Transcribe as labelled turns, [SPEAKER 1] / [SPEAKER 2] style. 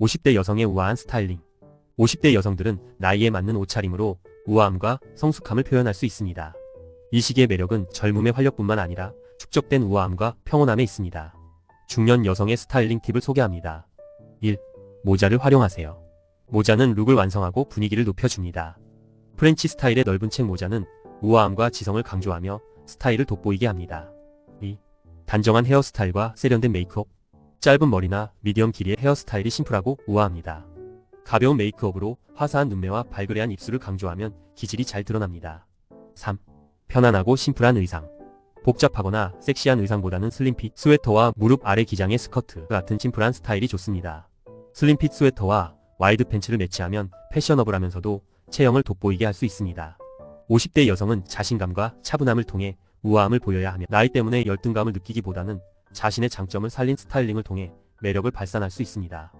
[SPEAKER 1] 50대 여성의 우아한 스타일링. 50대 여성들은 나이에 맞는 옷차림으로 우아함과 성숙함을 표현할 수 있습니다. 이 시기의 매력은 젊음의 활력뿐만 아니라 축적된 우아함과 평온함에 있습니다. 중년 여성의 스타일링 팁을 소개합니다. 1. 모자를 활용하세요. 모자는 룩을 완성하고 분위기를 높여줍니다. 프렌치 스타일의 넓은 책 모자는 우아함과 지성을 강조하며 스타일을 돋보이게 합니다. 2. 단정한 헤어스타일과 세련된 메이크업. 짧은 머리나 미디엄 길이의 헤어스타일이 심플하고 우아합니다. 가벼운 메이크업으로 화사한 눈매와 발그레한 입술을 강조하면 기질이 잘 드러납니다. 3. 편안하고 심플한 의상. 복잡하거나 섹시한 의상보다는 슬림핏 스웨터와 무릎 아래 기장의 스커트 같은 심플한 스타일이 좋습니다. 슬림핏 스웨터와 와이드 팬츠를 매치하면 패셔너블하면서도 체형을 돋보이게 할 수 있습니다. 50대 여성은 자신감과 차분함을 통해 우아함을 보여야 하며 나이 때문에 열등감을 느끼기보다는 자신의 장점을 살린 스타일링을 통해 매력을 발산할 수 있습니다.